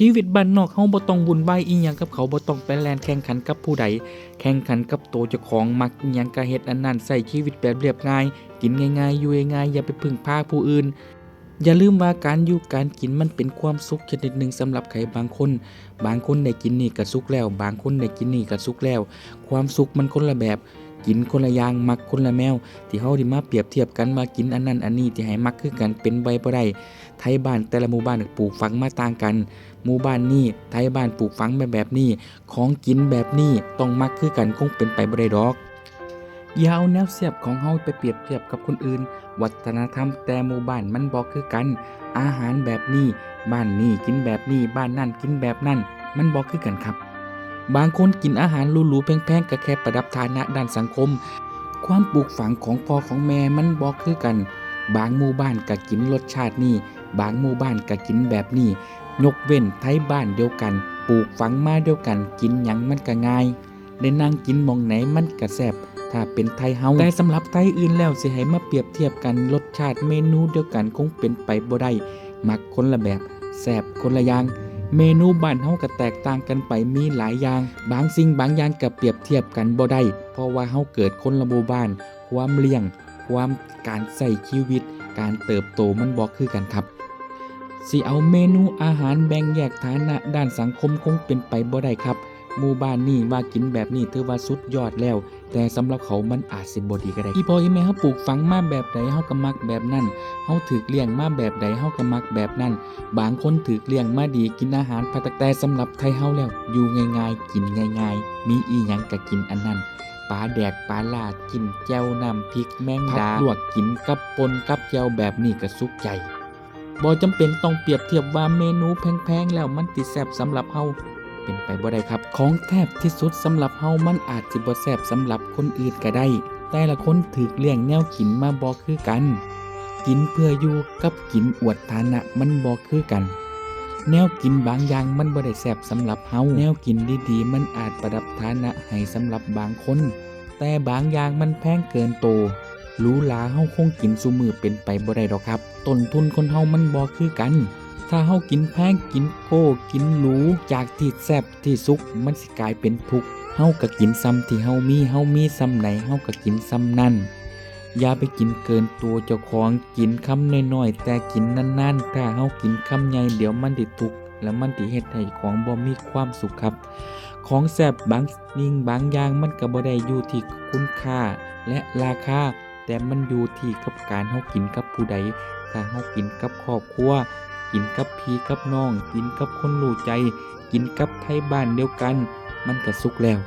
ชีวิตบ้านนอกเฮาบ่ต้องวุ่นวายอีหยังกับเขาบ่ต้องไปแลนแข่งขันกับผู้ใด แข่งขันกับตัวเจ้าของมักอีหยังก็เฮ็ดอันนั้นใส่ชีวิตแบบเรียบง่าย กินง่ายๆอยู่ง่ายๆอย่าไปพึ่งพาผู้อื่น อย่าลืมว่าการอยู่การกินมันเป็นความสุขชนิดหนึ่งสำหรับใครบางคน บางคนได้กินนี่ก็สุขแล้ว บางคนได้กินนี่ก็สุขแล้ว ความสุขมันคนละแบบ กินคนละอย่างมักคนละแมว ที่เฮาได้มาเปรียบเทียบกันมากินอันนั้นอันนี้ที่ให้มักคือกันเป็นใบบ่ได้ไทยบ้านแต่ละหมู่บ้านปลูกฝังมาต่างกัน หมู่บ้านนี้ไทยบ้านปลูกฝังแบบแบบนี้ ของกินแบบนี้ต้องมักคือกันคงเป็นไปบ่ได้ดอกอย่าเอาแนวเสียบของเฮาไปเปรียบเทียบกับคนอื่น วัฒนธรรมแต่หมู่บ้านมันบ่คือกัน อาหารแบบนี้ บ้านนี้กินแบบนี้ บ้านนั่นกินแบบนั่น มันบ่คือกันครับ บางคนกินอาหารหรูๆแพงๆก็แค่ประดับฐานะด้านสังคม ความปลูกฝังของพ่อของแม่มันบ่คือกัน บางหมู่บ้านก็กินรสชาตินี้ บางหมู่บ้านก็กินแบบนี้ยกเว้นไทยบ้านเดียวกัน ปลูกฝังมาเดียวกัน กินหยังมันก็ง่ายได้นั่งกินมองไหนมันก็แซ่บถ้าเป็นไทยเฮาแต่สำหรับไทยอื่นแล้วสิให้มาเปรียบเทียบกันรสชาติเมนูเดียวกันคงเป็นไปบ่ได้มักคนละแบบแซ่บคนละอย่าง เมนูบ้านเฮาก็แตกต่างกันไปมีหลายอย่าง บางสิ่งบางอย่างก็เปรียบเทียบกันบ่ได้เพราะว่าเฮาเกิดคนละหมู่บ้าน ความเลี้ยง ความการใส่ชีวิต การเติบโตมันบ่คือกันครับสิเอาเมนูอาหารแบ่งแยกฐานะด้านสังคมคงเป็นไปบ่ได้ครับ หมู่บ้านนี่ว่ากินแบบนี้ถือว่าสุดยอดแล้ว แต่สำหรับเขามันอาจสิบ่ดีก็ได้อีพ่ออีแม่เฮาปลูกฝังมาแบบใดเฮาก็มักแบบนั้นเฮาถูกเลี้ยงมาแบบใดเฮาก็มักแบบนั้น บางคนถูกเลี้ยงมาดีกินอาหารพัตแต่สำหรับไทยเฮาแล้ว อยู่ง่ายๆ กินง่าย ๆ มีอีหยังก็กินอันนั้นปลาแดกปลาลาดกินแจ่วน้ำพริกแมงดาลวกกินกับปนกับแจ่วแบบนี้ก็สุขใจบ่จำเป็นต้องเปรียบเทียบว่าเมนูแพงๆแล้วมันติดแซ่บสำหรับเฮา เป็นไปบ่ได้ครับ ของแทบที่สุดสำหรับเฮามันอาจสิบ่แซ่บสำหรับคนอื่นก็ได้ แต่ละคนถูกเลี้ยงแนวกินมาบ่คือกัน กินเพื่ออยู่กับกินอวดฐานะมันบ่คือกัน แนวกินบางอย่างมันบ่ได้แซ่บสำหรับเฮาแนวกินดีๆ มันอาจประดับฐานะให้สำหรับบางคน แต่บางอย่างมันแพงเกินโตรูหราเฮาคงกินซุมือเป็นไปบ่ได้ดอกครับ ต้นทุนคนเฮามันบ่คือกัน ถ้าเฮากินแพงกินโก้กินหรูจากที่แซบที่สุกมันสิกลายเป็นทุกข์เฮาก็กินซ้ำที่เฮามีเฮามีซ้ำไหนเฮาก็กินซ้ำนั่นอย่าไปกินเกินตัวเจ้าของกินคำน้อยๆแต่กินนานๆถ้าเฮากินคำใหญ่เดี๋ยวมันสิทุกข์แล้วมันสิเฮ็ดให้ของบ่มีความสุขครับ ของแซบบางสิ่งบางอย่างมันก็บ่ได้อยู่ที่คุณค่าและราคาแต่มันอยู่ที่กับการเฮากินกับผู้ใดถ้าเฮากินกับครอบครัว กินกับพี่กับน้อง กินกับคนรู้ใจ กินกับไทยบ้านเดียวกัน มันก็สุขแล้ว